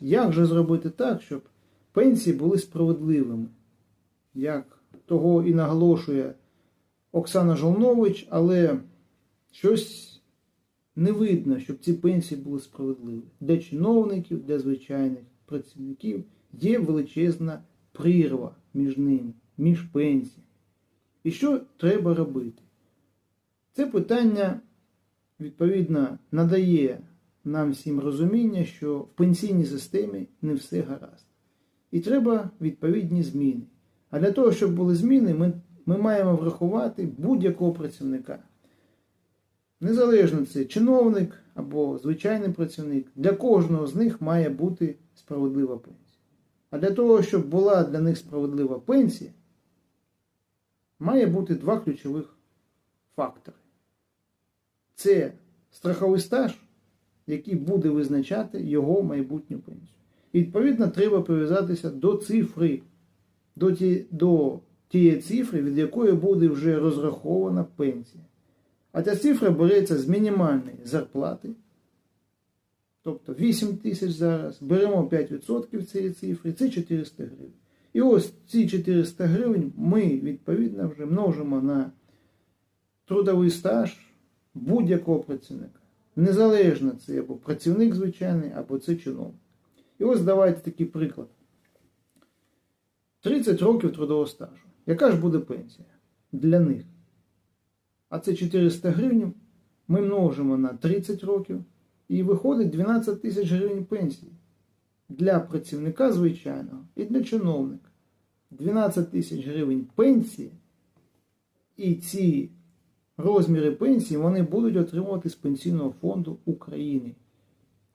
Як же зробити так, щоб пенсії були справедливими? Як того і наголошує Оксана Жолнович, але щось не видно, щоб ці пенсії були справедливі. Для чиновників, для звичайних працівників є величезна прірва між ними, між пенсіями. І що треба робити? Це питання, відповідно, надає нам всім розуміння, що в пенсійній системі не все гаразд. І треба відповідні зміни. А для того, щоб були зміни, ми, ми маємо врахувати будь-якого працівника. Незалежно це чиновник або звичайний працівник, для кожного з них має бути справедлива пенсія. А для того, щоб була для них справедлива пенсія, має бути два ключових фактори. Це страховий стаж, який буде визначати його майбутню пенсію. І відповідно треба прив'язатися до цифри, до, ті, до тієї цифри, від якої буде вже розрахована пенсія. А ця цифра береться з мінімальної зарплати. Тобто 8 тисяч зараз, беремо 5% цієї цифри, це 400 гривень. І ось ці 400 гривень ми відповідно вже множимо на трудовий стаж будь-якого працівника. Незалежно це або працівник звичайний, або це чиновник. І ось давайте такий приклад. 30 років трудового стажу. Яка ж буде пенсія для них? А це 400 гривень ми множимо на 30 років і виходить 12 тисяч гривень пенсії для працівника звичайного і для чиновника. 12 тисяч гривень пенсії, і ці розміри пенсії вони будуть отримувати з Пенсійного фонду України.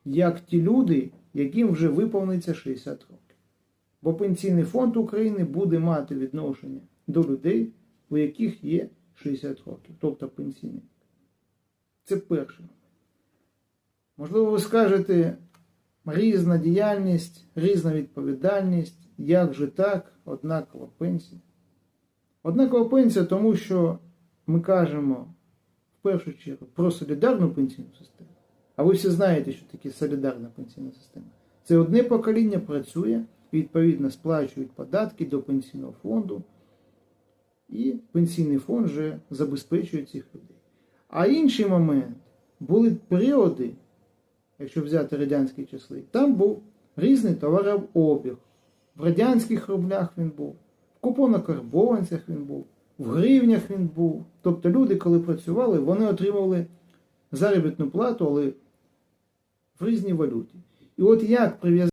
Як ті люди, яким вже виповниться 60 років. Бо Пенсійний фонд України буде мати відношення до людей, у яких є 60 років, тобто пенсійний. Це перше. Можливо, ви скажете, різна діяльність, різна відповідальність, як же так, однакова пенсія. Однакова пенсія, тому що ми кажемо в першу чергу про солідарну пенсійну систему. А ви всі знаєте, що таке солідарна пенсійна система. Це одне покоління працює, відповідно сплачують податки до пенсійного фонду, і пенсійний фонд вже забезпечує цих людей. А інший момент були періоди, якщо взяти радянські часи, там був різний товарообіг. В радянських рублях він був, в купонокарбованцях він був, в гривнях він був. Тобто люди, коли працювали, вони отримували заробітну плату, але в різній валюті. І от як прив'язати